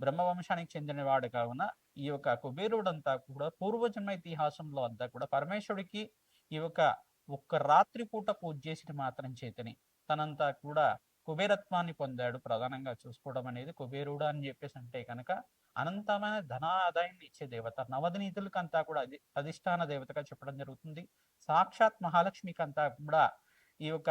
బ్రహ్మవంశానికి చెందినవాడు కావున ఈ యొక్క కుబేరుడంతా కూడా పూర్వజన్మ ఇతిహాసంలో అంతా కూడా పరమేశ్వరుడికి ఈ యొక్క ఒక్క రాత్రి పూట పూజ చేసిన మాత్రం చేతని. తనంతా కూడా కుబేరత్వాన్ని పొందాడు. ప్రధానంగా చూసుకోవడం అనేది కుబేరుడు అని చెప్పేసి అంటే కనుక అనంతమైన ధనాదాయాన్ని ఇచ్చే దేవత. నవదనీతులకు అంతా కూడా అది అధిష్టాన దేవతగా చెప్పడం జరుగుతుంది. సాక్షాత్ మహాలక్ష్మికి అంతా కూడా ఈ యొక్క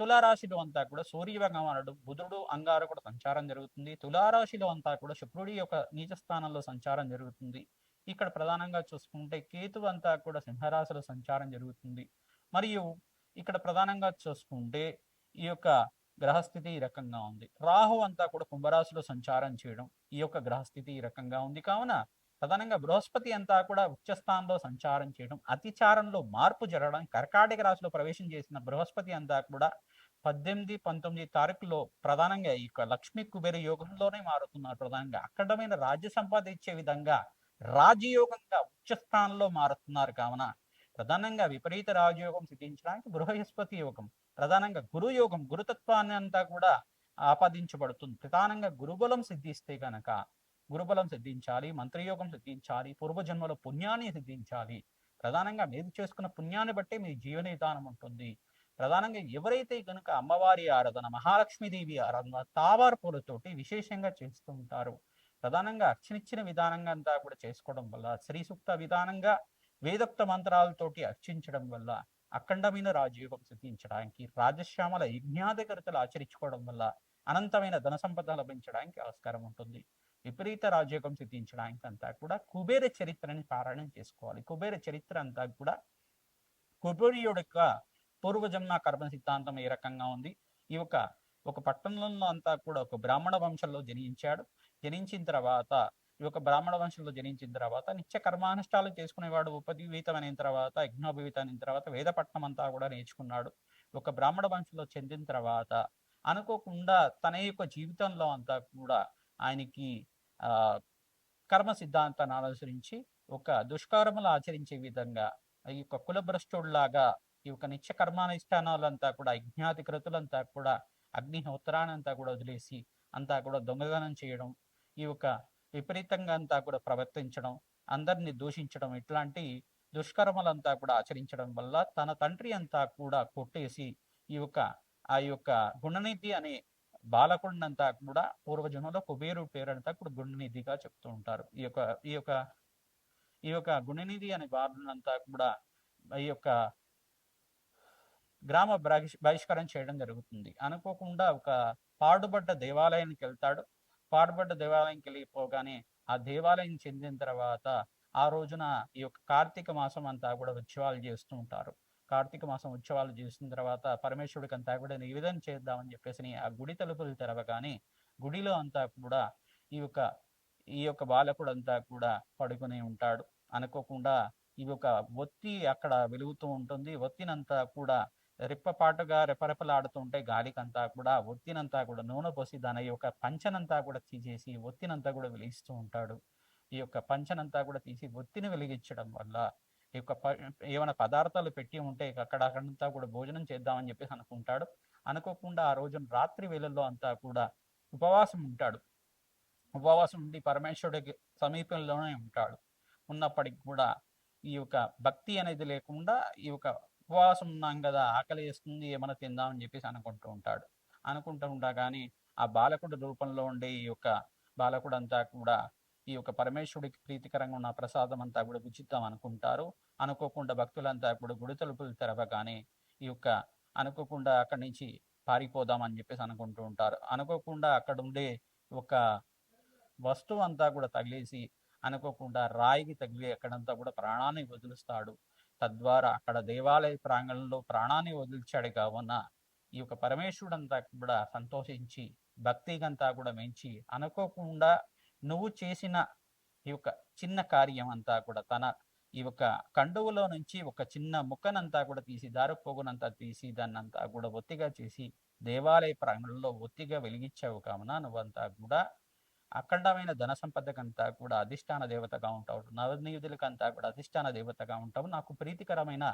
తులారాశిలో అంతా కూడా సూర్య అనడు బుధుడు అంగారకుడు సంచారం జరుగుతుంది. తులారాశిలో అంతా కూడా శుక్రుడి యొక్క నీచ స్థానంలో సంచారం జరుగుతుంది. ఇక్కడ ప్రధానంగా చూసుకుంటే కేతు అంతా కూడా సింహరాశిలో సంచారం జరుగుతుంది. మరియు ఇక్కడ ప్రధానంగా చూసుకుంటే ఈ యొక్క గ్రహస్థితి ఈ రకంగా ఉంది. రాహు అంతా కూడా కుంభరాశిలో సంచారం చేయడం ఈ యొక్క గ్రహస్థితి ఈ రకంగా ఉంది. కావున ప్రధానంగా బృహస్పతి అంతా కూడా ఉచ్చస్థానంలో సంచారం చేయడం అతిచారంలో మార్పు జరగడం కర్కాటక రాశిలో ప్రవేశం చేసిన బృహస్పతి అంతా కూడా పద్దెనిమిది పంతొమ్మిది తారీఖులో ప్రధానంగా ఈ యొక్క లక్ష్మీ కుబేర యోగంలోనే మారుతున్నారు ప్రధానంగా. అఖండమైన రాజ్య సంపాద ఇచ్చే విధంగా రాజయోగంగా ఉచ్చస్థానంలో మారుతున్నారు కావున ప్రధానంగా విపరీత రాజయోగం సిద్ధించడానికి బృహస్పతి యోగం ప్రధానంగా గురు యోగం గురుతత్వాన్ని అంతా కూడా ఆపాదించబడుతుంది. ప్రధానంగా గురుబలం సిద్ధిస్తే గనక గురుబలం సిద్ధించాలి మంత్రయోగం సిద్ధించాలి పూర్వజన్మలో పుణ్యాన్ని సిద్ధించాలి. ప్రధానంగా మీరు చేసుకున్న పుణ్యాన్ని బట్టే మీ జీవన విధానం ఉంటుంది. ప్రధానంగా ఎవరైతే కనుక అమ్మవారి ఆరాధన మహాలక్ష్మీదేవి ఆరాధన తావారు పూలతోటి విశేషంగా చేస్తూ ఉంటారు ప్రధానంగా అర్చనిచ్చిన విధానంగా అంతా కూడా చేసుకోవడం వల్ల శ్రీ సూక్త విధానంగా వేదోక్త మంత్రాలతోటి అర్చించడం వల్ల అఖండమైన రాజయోగం సిద్ధించడానికి రాజశ్యామల యజ్ఞాధికరతలు ఆచరించుకోవడం వల్ల అనంతమైన ధన సంపద లభించడానికి ఆస్కారం ఉంటుంది. విపరీత రాజయోగం సిద్ధించడానికి అంతా కూడా కుబేర చరిత్రని పారాయణం చేసుకోవాలి. కుబేర చరిత్ర అంతా కూడా కుబేరుడు యొక్క పూర్వజన్మ కర్మ సిద్ధాంతం ఏ రకంగా ఉంది? ఈ యొక్క ఒక పట్టణంలో అంతా కూడా ఒక బ్రాహ్మణ వంశంలో జనించాడు. జనించిన తర్వాత ఈ యొక్క బ్రాహ్మణ వంశంలో జనించిన తర్వాత నిత్య కర్మానుష్ఠాలు చేసుకునేవాడు ఉపజీవితమైన తర్వాత యజ్ఞోపవీతమైన తర్వాత వేదపట్నం అంతా కూడా నేర్చుకున్నాడు. ఒక బ్రాహ్మణ వంశంలో చెందిన తర్వాత అనుకోకుండా తన యొక్క జీవితంలో అంతా కూడా ఆయనకి ఆ కర్మ సిద్ధాంతాన్ని అనుసరించి ఒక దుష్కర్మలు ఆచరించే విధంగా ఈ యొక్క కులభ్రష్టుడిలాగా ఈ యొక్క నిత్య కర్మానుష్ఠానాలంతా కూడా యజ్ఞాధికృతులంతా కూడా అగ్నిహోత్రానంతా కూడా వదిలేసి అంతా కూడా దొంగదనం చేయడం ఈ యొక్క విపరీతంగా అంతా కూడా ప్రవర్తించడం అందరిని దూషించడం ఇట్లాంటి దుష్కర్మలంతా కూడా ఆచరించడం వల్ల తన తండ్రి అంతా కూడా కొట్టేసి ఈ యొక్క ఆ యొక్క గుణనిధి అనే బాలకుడినంతా కూడా పూర్వజన్మలో కుబేరు పేరంతా కూడా గుణనిధిగా చెప్తూ ఉంటారు. ఈ యొక్క ఈ యొక్క ఈ యొక్క గుణనిధి అనే బాలునంతా కూడా ఈ యొక్క గ్రామ బహిష్- బహిష్కరణ చేయడం జరుగుతుంది. అనుకోకుండా ఒక పాడుబడ్డ దేవాలయానికి వెళ్తాడు. పాడుబడ్డ దేవాలయంకి వెళ్ళిపోగానే ఆ దేవాలయం చెందిన తర్వాత ఆ రోజున ఈ యొక్క కార్తీక మాసం అంతా కూడా ఉత్సవాలు చేస్తూ ఉంటారు. కార్తీక మాసం ఉత్సవాలు చేసిన తర్వాత పరమేశ్వరుడికి అంతా కూడా నివేదన చేద్దామని చెప్పేసి ఆ గుడి తలుపులు తెరవగానే గుడిలో అంతా కూడా ఈ యొక్క ఈ యొక్క బాలకుడు అంతా కూడా పడుకుని ఉంటాడు. అనుకోకుండా ఈ యొక్క ఒత్తి అక్కడ వెలుగుతూ ఉంటుంది. ఒత్తినంతా కూడా రెప్పపాటుగా రెపరెపలాడుతుంటే గాలికంతా కూడా ఒత్తినంతా కూడా నూనె పోసి దాని యొక్క పంచనంతా కూడా తీసేసి ఒత్తినంతా కూడా వెలిగిస్తూ ఉంటాడు. ఈ యొక్క పంచనంతా కూడా తీసి ఒత్తిని వెలిగించడం వల్ల ఈ యొక్క ఏమైనా పదార్థాలు పెట్టి ఉంటే అక్కడ అక్కడంతా కూడా భోజనం చేద్దామని చెప్పేసి అనుకుంటాడు. అనుకోకుండా ఆ రోజున రాత్రి వేళల్లో అంతా కూడా ఉపవాసం ఉంటాడు. ఉపవాసం ఉండి పరమేశ్వరుడికి సమీపంలోనే ఉంటాడు. ఉన్నప్పటికి కూడా ఈ యొక్క భక్తి అనేది లేకుండా ఈ యొక్క ఉపవాసం ఉన్నాం కదా ఆకలి వేస్తుంది ఏమైనా తిందామని చెప్పేసి అనుకుంటూ ఉంటాడు. అనుకుంటూ ఉండగానే ఆ బాలకుడు రూపంలో ఉండే ఈ యొక్క బాలకుడు అంతా కూడా ఈ యొక్క పరమేశ్వరుడికి ప్రీతికరంగా ఉన్న ప్రసాదం అంతా కూడా ఉచితం అనుకుంటారు. అనుకోకుండా భక్తులంతా కూడా గుడి తలుపులు తెరవగానే ఈ యొక్క అనుకోకుండా అక్కడి నుంచి పారిపోదాం అని చెప్పేసి అనుకుంటూ ఉంటారు. అనుకోకుండా అక్కడ ఉండే ఒక వస్తువు అంతా కూడా తగిలేసి అనుకోకుండా రాయికి తగిలి అక్కడంతా కూడా ప్రాణాన్ని వదులుస్తాడు. తద్వారా అక్కడ దేవాలయ ప్రాంగణంలో ప్రాణాన్ని వదిలిచాడు కావున ఈ యొక్క పరమేశ్వరుడు అంతా కూడా సంతోషించి భక్తిగంతా కూడా మెంచి అనుకోకుండా నువ్వు చేసిన ఈ యొక్క చిన్న కార్యం అంతా కూడా తన ఈ యొక్క కండువులో నుంచి ఒక చిన్న ముక్కనంతా కూడా తీసి దారుపోగునంతా తీసి దాన్నంతా కూడా ఒత్తిగా చేసి దేవాలయ ప్రాంగణంలో ఒత్తిగా వెలిగించావు కావున నువ్వంతా కూడా అఖండమైన ధన సంపదకంతా కూడా అధిష్టాన దేవతగా ఉంటావు. నవనీయుదులకంతా కూడా అధిష్టాన దేవతగా ఉంటావు. నాకు ప్రీతికరమైన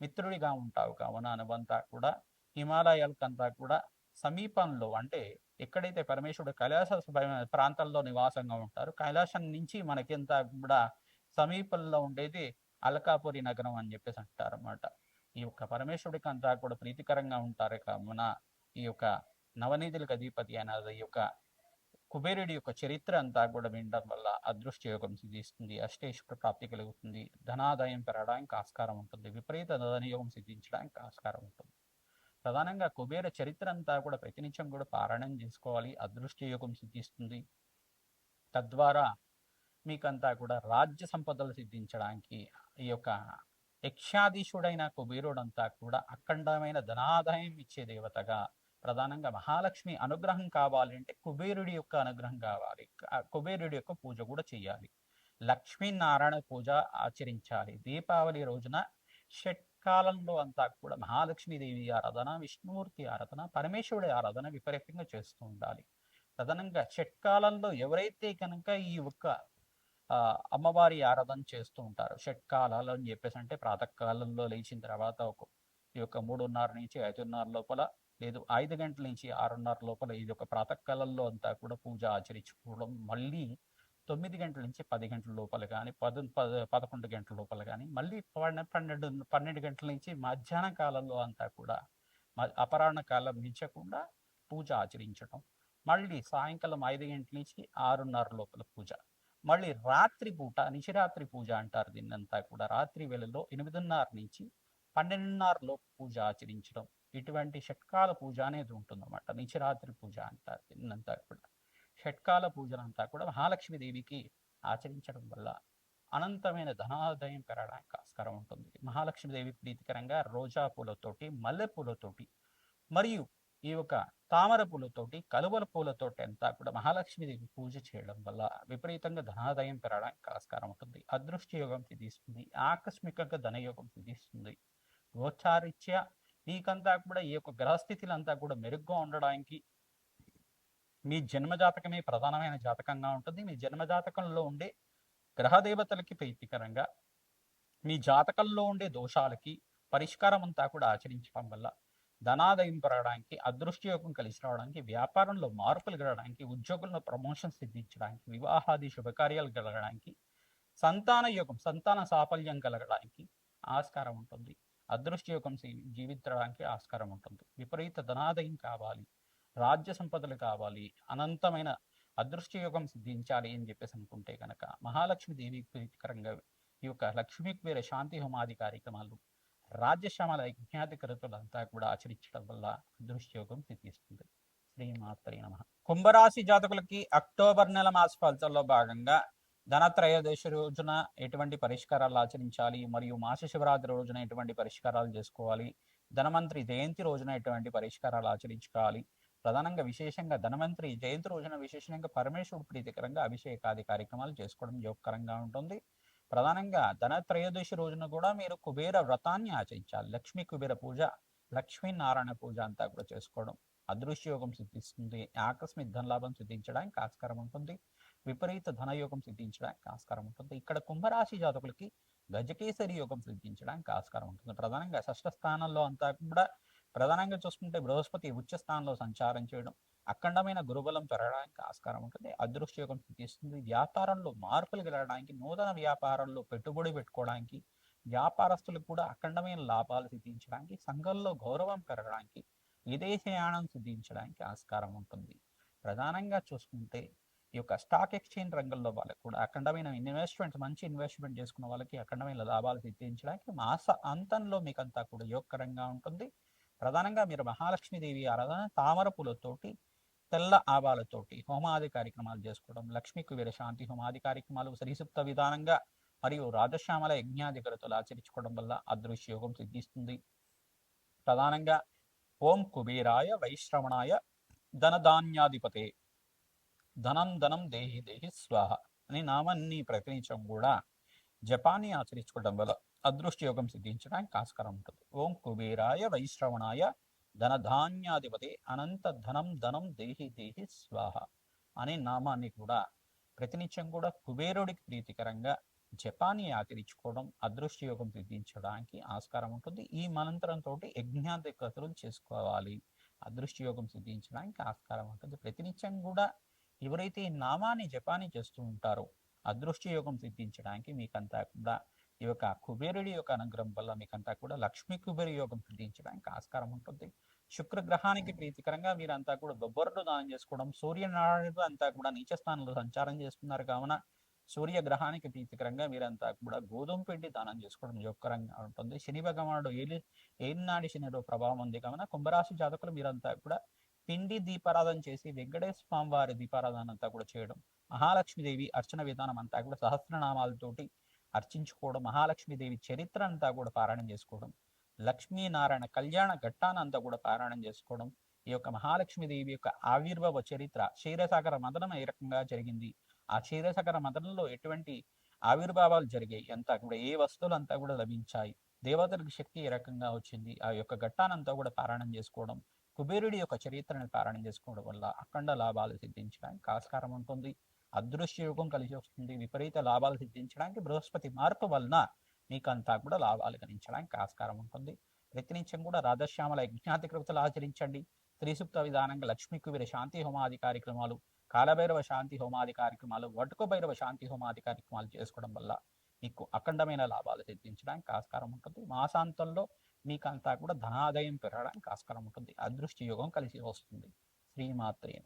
మిత్రుడిగా ఉంటావు. కావున నువ్వంతా కూడా హిమాలయాలకంతా కూడా సమీపంలో అంటే ఎక్కడైతే పరమేశ్వరుడు కైలాస ప్రాంతంలో ప్రాంతాల్లో నివాసంగా ఉంటారు కైలాసం నుంచి మనకింత కూడా సమీపంలో ఉండేది అలకాపురి నగరం అని చెప్పేసి అంటారు అన్నమాట ఈ యొక్క పరమేశ్వరుడికి అంతా కూడా ప్రీతికరంగా ఉంటారు కావున ఈ యొక్క నవనీతులకు అధిపతి అయిన ఈ యొక్క కుబేరుడి యొక్క చరిత్ర అంతా కూడా వినడం వల్ల అదృష్ట యోగం సిద్ధిస్తుంది అష్టేశ్వర ప్రాప్తి కలుగుతుంది. ధనాదాయం పెరగడానికి ఆస్కారం ఉంటుంది. విపరీత ధనయోగం సిద్ధించడానికి ఆస్కారం ఉంటుంది. ప్రధానంగా కుబేర చరిత్ర అంతా కూడా ప్రతినిత్యం కూడా పారాయణం చేసుకోవాలి. అదృష్ట యోగం సిద్ధిస్తుంది. తద్వారా మీకంతా కూడా రాజ్య సంపదలు సిద్ధించడానికి ఈ యొక్క యక్షాధీశుడైన కుబేరుడంతా కూడా అఖండమైన ధనాదాయం ఇచ్చే దేవతగా ప్రధానంగా మహాలక్ష్మి అనుగ్రహం కావాలి అంటే కుబేరుడి యొక్క అనుగ్రహం కావాలి. కుబేరుడి యొక్క పూజ కూడా చేయాలి. లక్ష్మీనారాయణ పూజ ఆచరించాలి. దీపావళి రోజున షట్కాలంలో అంతా కూడా మహాలక్ష్మీదేవి ఆరాధన విష్ణుమూర్తి ఆరాధన పరమేశ్వరుడి ఆరాధన విపరీతంగా చేస్తూ ఉండాలి. ప్రధానంగా షట్కాలంలో ఎవరైతే కనుక ఈ ఒక్క ఆ, అమ్మవారి ఆరాధన చేస్తూ ఉంటారు షట్కాలాలు అని చెప్పేసి అంటే ప్రాతకాలంలో లేచిన తర్వాత ఒక ఈ యొక్క మూడున్నర నుంచి ఐదున్నర లోపల లేదు ఐదు గంటల నుంచి ఆరున్నర లోపల ఇది ఒక ప్రాతకాలంలో అంతా కూడా పూజ ఆచరించుకోవడం మళ్ళీ తొమ్మిది గంటల నుంచి పది గంటల లోపల కానీ పద పద పదకొండు గంటల లోపల కానీ మళ్ళీ పన్నెండు పన్నెండు గంటల నుంచి మధ్యాహ్న కాలంలో అంతా కూడా మ- అపరాహ్న కాలం మించకుండా పూజ ఆచరించడం మళ్ళీ సాయంకాలం ఐదు గంటల నుంచి ఆరున్నర లోపల పూజ మళ్ళీ రాత్రి పూట నిశిరాత్రి పూజ అంటారు దీన్నంతా కూడా రాత్రి వేళలో ఎనిమిదిన్నర నుంచి పన్నెండున్నర లోపు పూజ ఆచరించడం ఇటువంటి షట్కాల పూజ అనేది ఉంటుందన్నమాట. నిశిరాత్రి పూజ అంటారు దీన్నంతా కూడా. షట్కాల పూజలంతా కూడా మహాలక్ష్మీదేవికి ఆచరించడం వల్ల అనంతమైన ధనాదాయం పెరగడానికి ఆస్కారం ఉంటుంది. మహాలక్ష్మీదేవి ప్రీతికరంగా రోజా పూలతోటి మల్లె పూలతోటి మరియు ఈ యొక్క తామర పూలతోటి కలువల పూలతోటి అంతా కూడా మహాలక్ష్మీదేవి పూజ చేయడం వల్ల విపరీతంగా ధనాదాయం పెరగడానికి ఆస్కారం ఉంటుంది. అదృష్ట యోగం సిద్ధిస్తుంది. ఆకస్మికంగా ధనయోగం సిద్ధిస్తుంది. గోచారిత్య మీకంతా కూడా ఈ యొక్క గ్రహస్థితులంతా కూడా మెరుగ్గా ఉండడానికి మీ జన్మజాతకమే ప్రధానమైన జాతకంగా ఉంటుంది. మీ జన్మజాతకంలో ఉండే గ్రహ దేవతలకి ప్రీతికరంగా మీ జాతకంలో ఉండే దోషాలకి పరిష్కారం అంతా కూడా ఆచరించడం వల్ల ధనాదయం పెరగడానికి అదృష్టయోగం కలిసి రావడానికి వ్యాపారంలో మార్పులు కలగడానికి ఉద్యోగుల్లో ప్రమోషన్ సిద్ధించడానికి వివాహాది శుభకార్యాలు కలగడానికి సంతాన యోగం సంతాన సాఫల్యం కలగడానికి ఆస్కారం ఉంటుంది. అదృష్టయోగం సి- జీవించడానికి ఆస్కారం ఉంటుంది. విపరీత ధనాదయం కావాలి. రాజ్య సంపదలు కావాలి. అనంతమైన అదృష్టయోగం సిద్ధించాలి అని చెప్పేసి అనుకుంటే కనుక మహాలక్ష్మి దేవి ప్రీతికరంగా ఈ యొక్క లక్ష్మీ కుబేర శాంతి హోమాది కార్యక్రమాలు రాజ్యశ్యామల యజ్ఞాధికృతులంతా కూడా ఆచరించడం వల్ల అదృష్టయోగం సిద్ధిస్తుంది. శ్రీమాత్రే నమ. కుంభరాశి జాతకులకి అక్టోబర్ నెల మాస ఫలితాల్లో భాగంగా ధనత్రయోదశి రోజున ఎటువంటి పరిష్కారాలు ఆచరించాలి? మరియు మాస శివరాత్రి రోజున ఎటువంటి పరిష్కారాలు చేసుకోవాలి? ధనమంత్రి జయంతి రోజున ఎటువంటి పరిష్కారాలు ఆచరించుకోవాలి? ప్రధానంగా విశేషంగా ధనవంతరి జయంతి రోజున విశేషంగా పరమేశ్వరుడు ప్రీతికరంగా అభిషేకాది కార్యక్రమాలు చేసుకోవడం యోగకరంగా ఉంటుంది. ప్రధానంగా ధనత్రయోదశి రోజున కూడా మీరు కుబేర వ్రతాన్ని ఆచరించాలి. లక్ష్మీ కుబేర పూజ లక్ష్మీనారాయణ పూజ అంతా కూడా చేసుకోవడం అదృశ్యయోగం సిద్ధిస్తుంది. ఆకస్మిక ధనలాభం సిద్ధించడానికి ఆస్కారం ఉంటుంది. విపరీత ధనయోగం సిద్ధించడానికి ఆస్కారం ఉంటుంది. ఇక్కడ కుంభరాశి జాతకులకి గజకేసరి యోగం సిద్ధించడానికి ఆస్కారం ఉంటుంది. ప్రధానంగా షష్ఠ స్థానంలో అంతా కూడా ప్రధానంగా చూసుకుంటే బృహస్పతి ఉచ్చ స్థానంలో సంచారం చేయడం అఖండమైన గురుబలం పెరగడానికి ఆస్కారం ఉంటుంది. అదృష్ట యోగం సిద్ధిస్తుంది. వ్యాపారంలో మార్పులు కలగడానికి నూతన వ్యాపారంలో పెట్టుబడి పెట్టుకోవడానికి వ్యాపారస్తులకు కూడా అఖండమైన లాభాలు సిద్ధించడానికి సంఘంలో గౌరవం పెరగడానికి విదేశయానం సిద్ధించడానికి ఆస్కారం ఉంటుంది. ప్రధానంగా చూసుకుంటే ఈ యొక్క స్టాక్ ఎక్స్చేంజ్ రంగంలో వాళ్ళకి కూడా అఖండమైన ఇన్వెస్ట్మెంట్ మంచి ఇన్వెస్ట్మెంట్ చేసుకున్న వాళ్ళకి అఖండమైన లాభాలు సిద్ధించడానికి మాస అంతంలో మీకు అంతా కూడా యోగకరంగా ఉంటుంది. ప్రధానంగా మీరు మహాలక్ష్మీదేవి ఆరాధన తామర పూలతోటి తెల్ల ఆవాలతోటి హోమాది కార్యక్రమాలు చేసుకోవడం లక్ష్మీ కుబేర శాంతి హోమాది కార్యక్రమాలు శ్రీసుప్త విధానంగా మరియు రాజశ్యామల యజ్ఞాధికరతలు ఆచరించుకోవడం వల్ల అదృశ్య యోగం సిద్ధిస్తుంది. ప్రధానంగా ఓం కుబేరాయ వైశ్రవణాయ ధనధాన్యాధిపతే ధనం ధనం దేహి దేహి స్వాహ అనే నామాన్ని ప్రకటించడం కూడా జపాన్ని ఆచరించుకోవడం వల్ల అదృష్ట యోగం సిద్ధించడానికి ఆస్కారం ఉంటుంది. ఓం కుబేరాయ వైశ్రవణాయ ధనధాన్యాధిపతి అనంత ధనం ధనం దేహి దేహి స్వాహ అనే నామాన్ని కూడా ప్రతినిత్యం కూడా కుబేరుడికి ప్రీతికరంగా జపాన్ని ఆచరించుకోవడం అదృష్ట యోగం సిద్ధించడానికి ఆస్కారం ఉంటుంది. ఈ మంత్రంతో యజ్ఞాధికతలు చేసుకోవాలి. అదృష్ట యోగం సిద్ధించడానికి ఆస్కారం ఉంటుంది. ప్రతినిత్యం కూడా ఎవరైతే ఈ నామాన్ని జపాన్ని చేస్తూ ఉంటారో అదృష్ట యోగం సిద్ధించడానికి మీకంతా కూడా ఈ యొక్క కుబేరుడి యొక్క అనుగ్రహం వల్ల మీకంతా కూడా లక్ష్మీ కుబేరు యోగం సిద్ధించడానికి ఆస్కారం ఉంటుంది. శుక్రగ్రహానికి ప్రీతికరంగా మీరంతా కూడా బొబ్బర్లు దానం చేసుకోవడం సూర్యనారాయణుడు అంతా కూడా నీచ స్థానంలో సంచారం చేస్తున్నారు కావున సూర్యగ్రహానికి ప్రీతికరంగా మీరంతా కూడా గోధుమ పిండి దానం చేసుకోవడం యోగకరంగా ఉంటుంది. శని భగవానుడు ఏలి ఏనాడి శనిలో ప్రభావం ఉంది కావున కుంభరాశి జాతకులు మీరంతా కూడా పిండి దీపారాధన చేసి వెంకటేశ్వర స్వామి వారి దీపారాధన అంతా కూడా చేయడం మహాలక్ష్మీదేవి అర్చన విధానం అంతా కూడా సహస్రనామాలతోటి అర్చించుకోవడం మహాలక్ష్మీదేవి చరిత్ర అంతా కూడా పారాయణం చేసుకోవడం లక్ష్మీనారాయణ కళ్యాణ ఘట్టానంతా కూడా పారాయణం చేసుకోవడం ఈ యొక్క మహాలక్ష్మీదేవి యొక్క ఆవిర్భవ చరిత్ర క్షీరసాగర మదనం ఏ రకంగా జరిగింది ఆ క్షీరసాగర మదనంలో ఎటువంటి ఆవిర్భావాలు జరిగాయి అంతా కూడా ఏ వస్తువులు అంతా కూడా లభించాయి దేవతలకు శక్తి ఏ రకంగా వచ్చింది ఆ యొక్క ఘట్టానంతా కూడా పారాయణం చేసుకోవడం కుబేరుడి యొక్క చరిత్రను పారాయణం చేసుకోవడం వల్ల అఖండ లాభాలు సిద్ధించడానికి ఆస్కారం ఉంటుంది. అదృశ్య యోగం కలిసి వస్తుంది. విపరీత లాభాలు సిద్ధించడానికి బృహస్పతి మార్పు వలన మీకంతా కూడా లాభాలు గణించడానికి ఆస్కారం ఉంటుంది. ప్రతినిత్యం కూడా రాధశ్యామల యజ్ఞాతికృతులు ఆచరించండి. త్రిసూక్త విధానంగా లక్ష్మీ కుబేర శాంతి హోమాది కార్యక్రమాలు కాలభైరవ శాంతి హోమాది కార్యక్రమాలు వటుకు భైరవ శాంతి హోమాది కార్యక్రమాలు చేసుకోవడం వల్ల మీకు అఖండమైన లాభాలు సిద్ధించడానికి ఆస్కారం ఉంటుంది. మాసాంతంలో మీకంతా కూడా ధనాదాయం పెరగడానికి ఆస్కారం ఉంటుంది అదృష్టి యోగం కలిసి వస్తుంది శ్రీమాత్రేమ